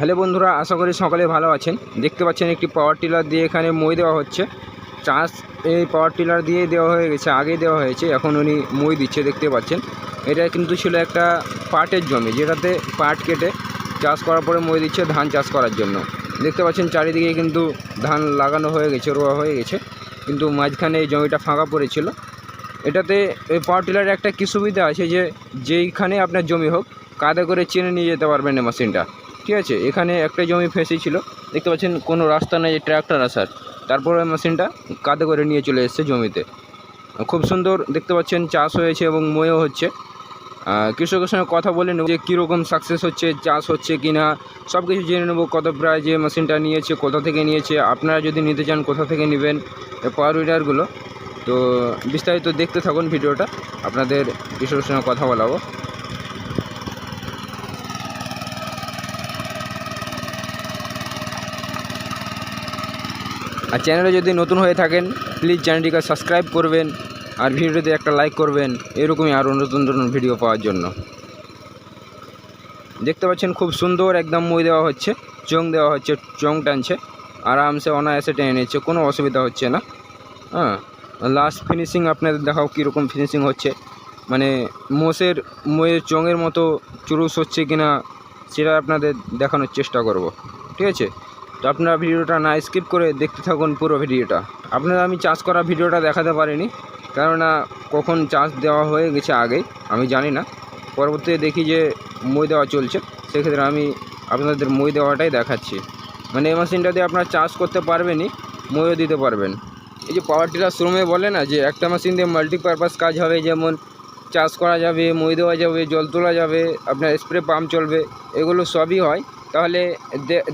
Hello বন্ধুরা, আশা করি সকলে ভালো আছেন। দেখতে পাচ্ছেন একটি পাওয়ার টিলার দিয়ে এখানে মই দেওয়া হচ্ছে। চাষ এই পাওয়ার টিলার দিয়ে দেওয়া হয়ে গেছে, আগেই দেওয়া হয়েছে, এখন উনি মই দিচ্ছে, দেখতে পাচ্ছেন। এটা কিন্তু ছিল একটা পাটের জমি, যেটাতে পাট কেটে চাষ করার পরে মই দিচ্ছে ধান চাষ করার জন্য। দেখতে পাচ্ছেন চারিদিকে কিন্তু ধান লাগানো হয়ে গেছে, রোয়া হয়ে গেছে, কিন্তু মাঝখানে এই জমিটা ফাঁকা পড়েছিল। এটাতে এই পাওয়ার টিলারের একটা কী সুবিধা আছে যে, যেইখানে আপনার জমি হোক, কাঁধে করে চেনে নিয়ে যেতে পারবেন এই মেশিনটা ঠিক আছে এখানে একটা জমি ফেঁসেছিল। দেখতে পাচ্ছেন, কোনো রাস্তা নেই ট্র্যাক্টর আসার তারপরে মেশিনটা কাঁধে করে নিয়ে চলে এসেছে জমিতে। খুব সুন্দর দেখতে পাচ্ছেন, চাষ হয়েছে এবং ময়ও হচ্ছে। কৃষকের সঙ্গে কথা বলে নেব যে, কীরকম সাকসেস হচ্ছে, চাষ হচ্ছে কি না সব কিছু জেনে নেব কত প্রায় যে মেশিনটা নিয়েছে, কোথা থেকে নিয়েছে। আপনারা যদি নিতে চান, কোথা থেকে নেবেন পাওয়ার উইডারগুলো তো, বিস্তারিত দেখতে থাকুন ভিডিওটা। আপনাদের কৃষকের সঙ্গে কথা বলাবো। আর চ্যানেলে যদি নতুন হয়ে থাকেন প্লিজ চ্যানেলটিকে সাবস্ক্রাইব করবেন আর ভিডিওতে একটা লাইক করবেন। এরকমই আরও নতুন নতুন ভিডিও পাওয়ার জন্য। দেখতে পাচ্ছেন খুব সুন্দর একদম মই দেওয়া হচ্ছে, চং দেওয়া হচ্ছে, চং টানছে। আরামসে অনায়াসে টেনে নিচ্ছে, কোনো অসুবিধা হচ্ছে না। হ্যাঁ লাস্ট ফিনিশিং আপনাদের দেখাও কীরকম ফিনিশিং হচ্ছে। মানে মোষের ময়ের চঙের মতো চুরুস হচ্ছে কি না সেটা আপনাদের দেখানোর চেষ্টা করব। ঠিক আছে? তো আপনারা ভিডিওটা না স্কিপ করে দেখতে থাকুন পুরো ভিডিওটা। আপনারা আমি চাষ করা ভিডিওটা দেখাতে পারিনি, কেননা কখন চাষ দেওয়া হয়ে গেছে আগেই আমি জানি না। পরবর্তীতে দেখি যে মই দেওয়া চলছে, সেক্ষেত্রে আমি আপনাদের মই দেওয়াটাই দেখাচ্ছি। মানে এই মেশিনটা দিয়ে আপনারা চাষ করতে পারবেনই, মইও দিতে পারবেন। এই যে পাওয়ার টিলার শ্রমে বলে না যে একটা মেশিন দিয়ে মাল্টিপারপাস কাজ হবে, যেমন চাষ করা যাবে, মই দেওয়া যাবে, জল তোলা যাবে, আপনার স্প্রে পাম্প চলবে, এগুলো সবই হয়। তাহলে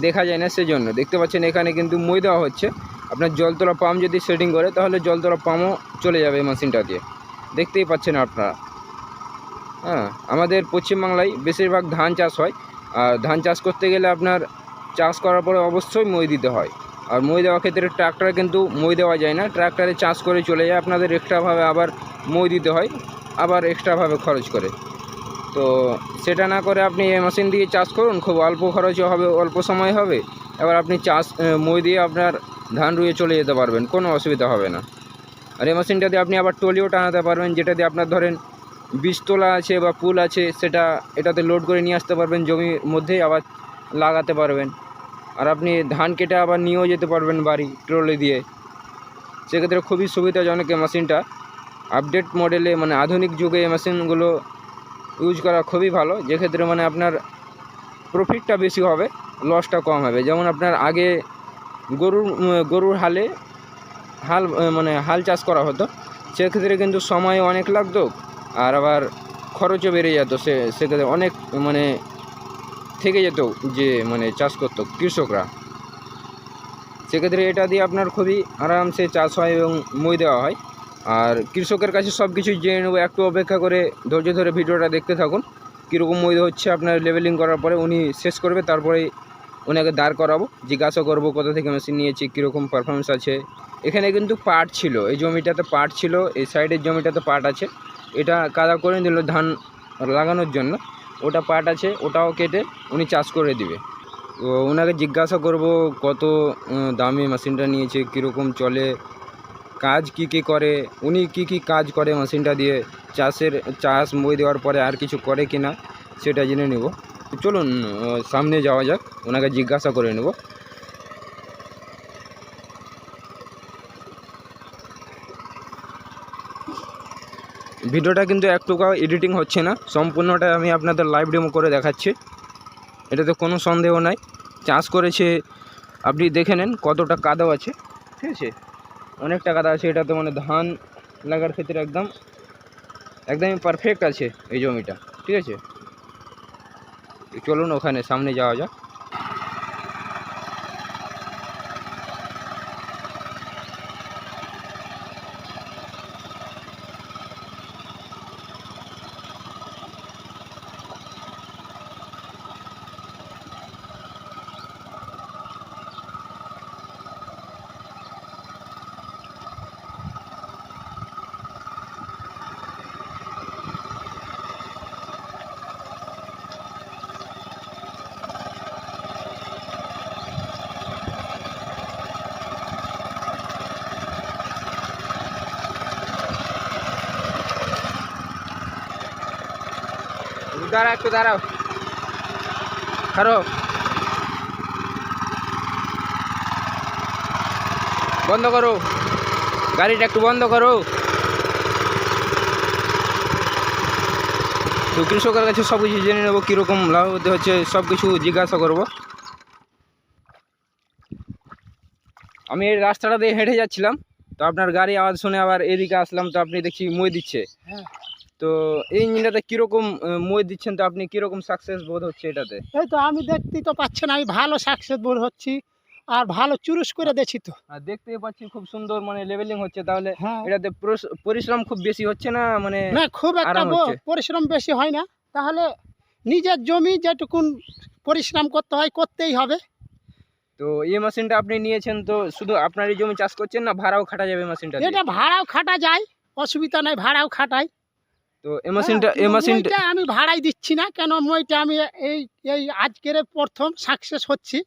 দেখা যায় না সেজন্য। দেখতে পাচ্ছেন এখানে কিন্তু মই দেওয়া হচ্ছে। আপনার জল তোলা পাম্প যদি সেটিং করে, তাহলে জল তোলা পাম্পও চলে যাবে এই মেশিনটা দিয়ে। দেখতেই পাচ্ছেন আপনারা। হ্যাঁ আমাদের পশ্চিমবাংলায় বেশিরভাগ ধান চাষ হয়। আর ধান চাষ করতে গেলে আপনার চাষ করার পরে অবশ্যই মই দিতে হয়। আর মই দেওয়ার ক্ষেত্রে ট্রাক্টরে কিন্তু মই দেওয়া যায় না। ট্রাক্টরে চাষ করে চলে যায়। আপনাদের এক্সট্রাভাবে আবার মই দিতে হয়। আবার এক্সট্রাভাবে খরচ করে। তো সেটা না করে আপনি এই মেশিন দিয়ে চাষ করুন, খুব অল্প খরচে হবে, অল্প সময় হবে। এবার আপনি চাষ মই দিয়ে আপনার ধান রুয়ে চলে যেতে পারবেন, কোনো অসুবিধা হবে না। আর এই মেশিনটা দিয়ে আপনি আবার টলিও টানাতে পারবেন, যেটা দিয়ে আপনার ধরেন বীজতলা আছে বা পুল আছে, সেটা এটাতে লোড করে নিয়ে আসতে পারবেন, জমির মধ্যেই আবার লাগাতে পারবেন। আর আপনি ধান কেটে আবার নিয়েও যেতে পারবেন বাড়ি, ট্রলি দিয়ে। সেক্ষেত্রে খুবই সুবিধাজনক এই মেশিনটা আপডেট মডেলে মানে আধুনিক যুগে এই মেশিনগুলো ইউজ করা খুবই ভালো। যেক্ষেত্রে মানে আপনার প্রফিটটা বেশি হবে লসটা কম হবে। যেমন আপনার আগে গরুর গরুর হালে হাল মানে হাল চাষ করা হতো, সেক্ষেত্রে কিন্তু সময় অনেক লাগতো, আর আবার খরচও বেড়ে যেত, সে, সেক্ষেত্রে অনেক মানে থেকে যেত যে মানে চাষ করতো কৃষকরা। সেক্ষেত্রে এটা দিয়ে আপনার খুবই আরামসে চাষ হয় এবং মই দেওয়া হয়। আর কৃষকের কাছে সব কিছু জেনে নেব। একটু অপেক্ষা করে ধৈর্য ধরে ভিডিওটা দেখতে থাকুন। কীরকম মই হচ্ছে, আপনার লেভেলিং করার পরে উনি শেষ করবে, তারপরে ওনাকে দাঁড় করাবো। জিজ্ঞাসা করব, কোথা থেকে মেশিন নিয়েছি, কীরকম পারফরমেন্স আছে। এখানে কিন্তু পাট ছিল, এই জমিটাতে পাট ছিল, এই সাইডের জমিটাতে পাট আছে। এটা কাদা করে দিল ধান লাগানোর জন্য। ওটা পাট আছে, ওটাও কেটে উনি চাষ করে দিবে। ওনাকে জিজ্ঞাসা করব, কত দামে মেশিনটা নিয়েছে, কীরকম চলে কাজ কি কি করে, উনি কি কি কাজ করে মেশিনটা দিয়ে, চাষের, চাষ মই দেওয়ার পরে আর কিছু করে কি না, সেটা জেনে নেব। চলুন সামনে যাওয়া যাক, ওনাকে জিজ্ঞাসা করে নেব। ভিডিওটা কিন্তু একটুকাও এডিটিং হচ্ছে না, সম্পূর্ণটা আমি আপনাদের লাইভ ডেমো করে দেখাচ্ছি। এটাতে কোনো সন্দেহ নাই। চাষ করেছে, আপনি দেখে নেন কতটা কাদাও আছে, ঠিক আছে? অনেকটা টাকাটা আছে, এটাতে মানে ধান লাগার ক্ষেত্রে একদম, একদমই পারফেক্ট আছে এই জমিটা, ঠিক আছে? চলুন ওখানে, সামনে যাওয়া যাক। দাঁড়া, একটু দাঁড়াও। খারো বন্ধ করো। গাড়িটা একটু বন্ধ করো। তো কৃষকের কাছে সব কিছু জেনে নেব, কীরকম লাভ হচ্ছে, সব কিছু জিজ্ঞাসা করব। আমি এই রাস্তাটা দিয়ে হেঁটে যাচ্ছিলাম, তো আপনার গাড়ি আওয়াজ শুনে আবার এদিকে আসলাম, তো আপনি দেখছি মই দিচ্ছে। হ্যাঁ। তো এই ইঞ্জিনটাতে কীরকম মই দিচ্ছেন তো আপনি কীরকম সাকসেস বোধ হচ্ছে এটাতে? এই তো আমি দেখতেই তো পাচ্ছেন আমি ভালো সাকসেস বোধ হচ্ছি আর ভালো চুরুস করে দেখছি তো। আর দেখতেই পাচ্ছি খুব সুন্দর মানে লেভেলিং হচ্ছে তাহলে হ্যাঁ। এটাতে পরিশ্রম খুব বেশি হচ্ছে না? মানে না খুব একটা। পরিশ্রম বেশি হয় না তাহলে নিজের জমি যেটুকুন পরিশ্রম করতে হয় করতেই হবে। তো এই মেশিনটা আপনি নিয়েছেন তো শুধু আপনারই জমি চাষ করছেন না ভাড়াও খাটা যাবে মেশিনটা এটা ভাড়াও খাটা যায় অসুবিধা নাই ভাড়াও খাটাই তো এই মেশিনটা হ্যাঁ, মেশিনটা আমি ভাড়াই দিচ্ছি না কেন মইটা আমি এই এই আজকের প্রথম সাকসেস হচ্ছি।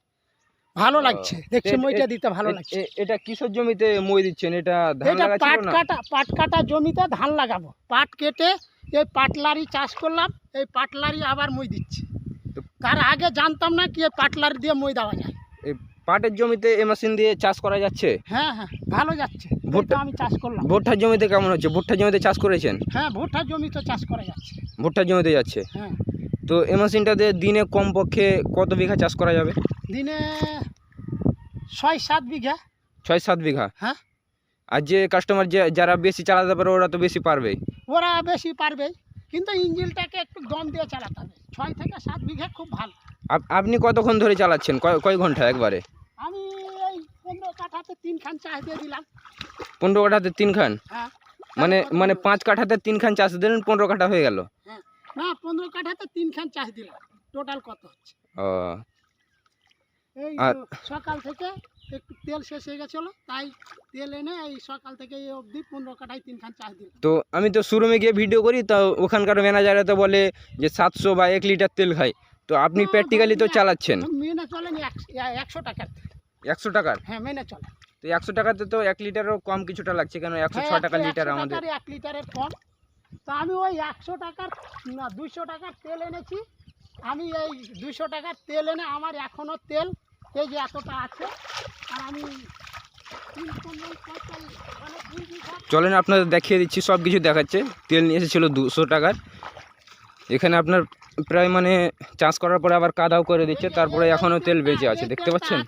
ভালো লাগছে দেখছি এ- মইটা দিতে ভালো লাগছে। এটা কিসের জমিতে মই দিচ্ছেন? এটা ধান এটা পাট কাটা পাট কাটা জমিতে ধান লাগাবো। পাট কেটে এই পাটলারি চাষ করলাম এই পাটলারি আবার মই দিচ্ছি। তার আগে জানতাম না কি পাটলারি দিয়ে মই দেওয়া যায়। এই পাটের জমিতে এই মেশিন দিয়ে চাষ করা যাচ্ছে? হ্যাঁ হ্যাঁ ভালো যাচ্ছে। ভুট্টা- আমি চাষ করলাম। ভুট্টার জমিতে কেমন হচ্ছে? ভুট্টার জমিতে চাষ করেছেন? হ্যাঁ ভুট্টার জমি তো চাষ করা যাচ্ছে। ভুট্টার জমিতে যাচ্ছে। হ্যাঁ। তো এই মেশিনটা দিয়ে দিনে কমপক্ষে কত বিঘা চাষ করা যাবে? দিনে ছয় সাত বিঘা। ছয় সাত বিঘা? হ্যাঁ। আর যে কাস্টমার যে যারা বেশি চালাতে পারে ওরা তো বেশি পারবেই। ওরা বেশি পারবে। কিন্তু ইঞ্জিনটাকে একটু দম দিয়ে চালাতে হবে। ছয় থেকে সাত বিঘা খুব ভালো। আপ- আপনি কতক্ষণ ধরে চালাচ্ছেন? কয় কয় ঘণ্টা একবারে আমি এই পনেরো কাঠাতে তিনখান চাষ দিয়ে দিলাম। পনেরো কাঠাতে তিন খান হ্যাঁ মানে মানে পাঁচ কাঠাতে তিন খান চাষ দিলেন পনেরো কাঠা হয়ে গেল? হ্যাঁ না পনেরো কাঠাতে তিনখান চাষ দিলাম। টোটাল কত হচ্ছে? ও। এই সকাল থেকে একটু তেল শেষ হয়ে গেছিল তাই তেল এনে এই সকাল থেকে এই অবধি পনেরো কাঠায় তিনখান চাষ দিলাম। তো আমি তো শোরুমে গিয়ে ভিডিও করি তো ওখানকার ম্যানেজারে তো বলে যে সাতশো বা এক লিটার তেল খাই তো আপনি প্র্যাকটিক্যালি তো চালাচ্ছেন? মেনে চলেনি একশো টাকার একশো টাকার? হ্যাঁ মেনে চলে। তো একশো টাকাতে তো এক লিটারও কম কিছুটা লাগছে কেন একশো হ্যাঁ, ছ টাকা লিটার আমাদের? এক লিটারের কম। তা আমি ওই একশো টাকার না দুইশো টাকার তেল এনেছি। আমি এই দুইশো টাকার তেল এনে আমার এখনও তেল এই যে এতটা আছে। আর আমি মানে চলেন আপনাদের দেখিয়ে দিচ্ছি সব কিছু দেখাচ্ছে। তেল নিয়ে এসেছিল দুশো টাকার। এখানে আপনার প্রায় মানে চাষ করার পরে আবার কাদাও করে দিচ্ছে তারপরে এখনও তেল বেঁচে আছে দেখতে পাচ্ছেন?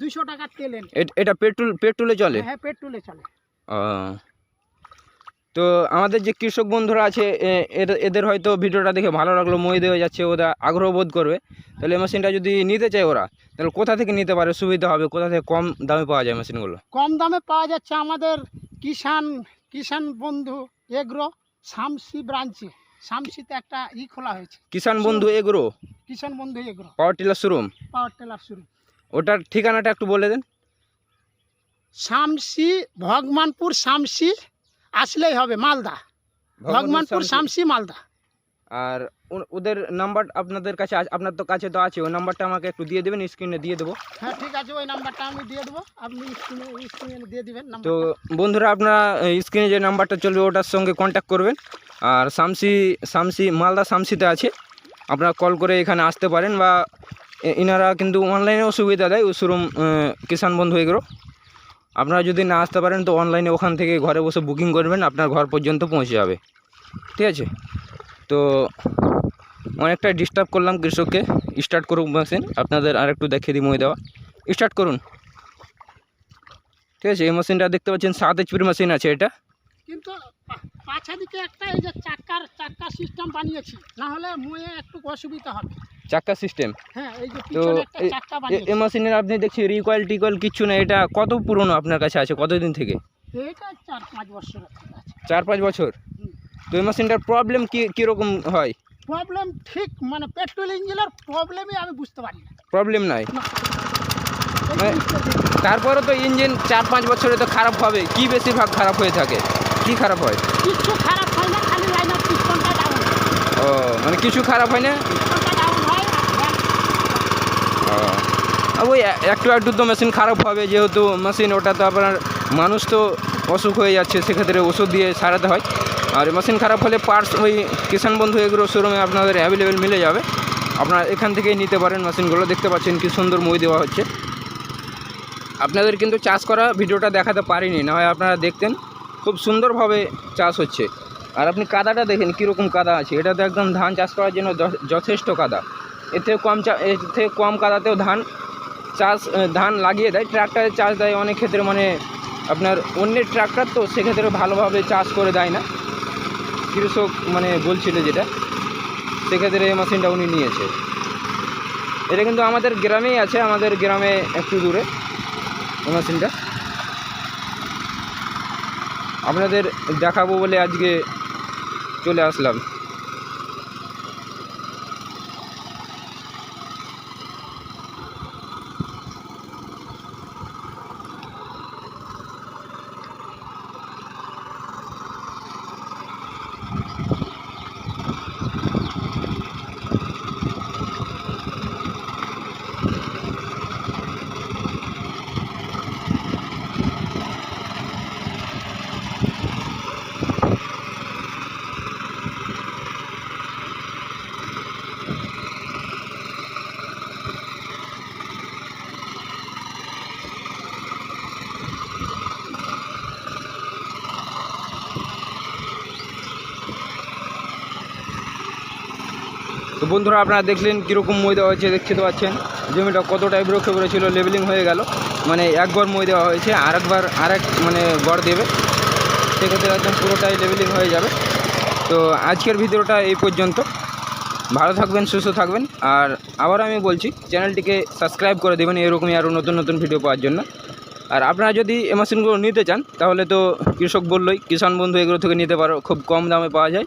দুইশো টাকার তেল এটা পেট্রোল পেট্রোলে চলে? হ্যাঁ পেট্রোলে চলে। তো আমাদের যে কৃষক বন্ধুরা আছে এদের- হয়তো ভিডিওটা দেখে ভালো লাগল মই দেওয়া যাচ্ছে ওরা আগ্রহ বোধ করবে। তাহলে মেশিনটা যদি নিতে চায় ওরা তাহলে কোথা থেকে নিতে পারে সুবিধা হবে কোথা থেকে কম দামে পাওয়া যায় মেশিনগুলো? কম দামে পাওয়া যাচ্ছে আমাদের কিষান কিষান বন্ধু এগ্রো শামসি ব্রাঞ্চে। শামসিতে একটা ই খোলা হয়েছে। কিষাণ Bandhu agro? Kishan Bandhu agro. Power tiller showroom? Power tiller শুরু ওটার ঠিকানাটা একটু বলে দেন। শামসি ভগবানপুর শামসি আসলেই হবে মালদা। ভগবানপুর শামসি। মালদা। আর ওদের নাম্বার আপনাদের কাছে আপনার তো কাছে তো আছে ওই নাম্বারটা আমাকে একটু দিয়ে দেবেন স্ক্রিনে দিয়ে দেবো। হ্যাঁ ঠিক আছে ওই নাম্বারটা আমি দিয়ে দেবো। আপনি স্ক্রিনে স্ক্রিনে দিয়ে দেবেন তো বন্ধুরা আপনারা স্ক্রিনে যে নাম্বারটা চলবে ওটার সঙ্গে কন্ট্যাক্ট করবেন। আর শামসি শামসি মালদা শামসিতে আছে। আপনারা কল করে এখানে আসতে পারেন বা এ- ইনারা কিন্তু অনলাইনেও সুবিধা দেয় শোরুম কিষাণ বন্ধু এগুলো। আপনারা যদি না আসতে পারেন, তো অনলাইনে ওখান থেকে ঘরে বসে বুকিং করবেন, আপনার ঘর পর্যন্ত পৌঁছে যাবে। ঠিক আছে? তো অনেকটা ডিস্টার্ব করলাম কৃষককে। স্টার্ট করুক মেশিন আপনাদের আর একটু দেখিয়ে দিই মই দেওয়া স্টার্ট করুন। ঠিক আছে? এই মেশিনটা দেখতে পাচ্ছেন, সাত এইচপির মেশিন আছে এটা। কিন্তু দিকে একটা এই যে চাক্কার চাক্কা সিস্টেম বানিয়েছি। না হলে মুয়ে একটু অসুবিধা হবে। চাক্কা সিস্টেম হ্যাঁ তো এ- মেশিনের আপনি দেখছি রিকয়েল টিকয়েল কিচ্ছু না এটা কত পুরনো আপনার কাছে আছে কতদিন থেকে? এটা চার পাঁচ বছর। তো এই মেশিনটার প্রবলেম কি কীরকম হয়? প্রবলেম ঠিক মানে পেট্রোল ইঞ্জিনের প্রবলেমই আমি বুঝতে পারি না। প্রবলেম নাই? মানে- তারপরে তো ইঞ্জিন চার পাঁচ বছরে তো খারাপ হবে কি বেশিরভাগ খারাপ হয়ে থাকে? কি খারাপ হয়? কিচ্ছু খারাপ হয় না খালি লাইনার পিস্টনটা ও মানে কিছু খারাপ হয় না পিস্টনটা ডাউন হয় আর ভ্যান ও আর ওই একটু একটু তো মেশিন খারাপ হবে যেহেতু মেশিন ওটা তো আপনার মানুষ তো অসুখ হয়ে যাচ্ছে, সেক্ষেত্রে ওষুধ দিয়ে সারাতে হয়। আর মেশিন খারাপ হলে পার্টস ওই কিষাণ বন্ধু এগুলো শোরুমে আপনাদের অ্যাভেলেবেল মিলে যাবে। আপনারা এখান থেকেই নিতে পারেন মেশিনগুলো দেখতে পাচ্ছেন কি সুন্দর মই দেওয়া হচ্ছে। আপনাদের কিন্তু চাষ করা ভিডিওটা দেখাতে পারিনি, না হয় আপনারা দেখতেন। খুব সুন্দরভাবে চাষ হচ্ছে। আর আপনি কাদাটা দেখেন কীরকম কাদা আছে। এটা তো একদম ধান চাষ করার জন্য যথেষ্ট কাদা। এর থেকে কম চা এর থেকে কম কাদাতেও ধান চাষ ধান লাগিয়ে দেয়, ট্রাক্টরে চাষ দেয়, অনেক ক্ষেত্রে মানে আপনার অন্যের ট্রাক্টর তো সেক্ষেত্রে ভালোভাবে চাষ করে দেয় না। কৃষক মানে বলছিল যেটা, সেক্ষেত্রে এই মেশিনটা উনি নিয়েছে। এটা কিন্তু আমাদের গ্রামেই আছে, আমাদের গ্রামে একটু দূরে, এই মেশিনটা আপনাদের দেখাবো বলে আজকে চলে আসলাম। তো বন্ধুরা আপনারা দেখলেন কীরকম মই দেওয়া হয়েছে, দেখতে তো পাচ্ছেন। জমিটা কতটা এবড়ো খেবড়ো ছিল লেবেলিং হয়ে গেল। মানে একবার মই দেওয়া হয়েছে আর একবার আর এক মানে গড় দেবে। সেক্ষেত্রে একদম পুরোটাই লেবেলিং হয়ে যাবে। তো আজকের ভিডিওটা এই পর্যন্ত। ভালো থাকবেন, সুস্থ থাকবেন। আর আবার আমি বলছি, চ্যানেলটিকে সাবস্ক্রাইব করে দেবেন, এরকমই আরও নতুন নতুন ভিডিও পাওয়ার জন্য। আর আপনারা যদি এই মেশিনগুলো নিতে চান, তাহলে তো কৃষক বললই, কিষাণ বন্ধু এগুলো থেকে নিতে পারো, খুব কম দামে পাওয়া যায়।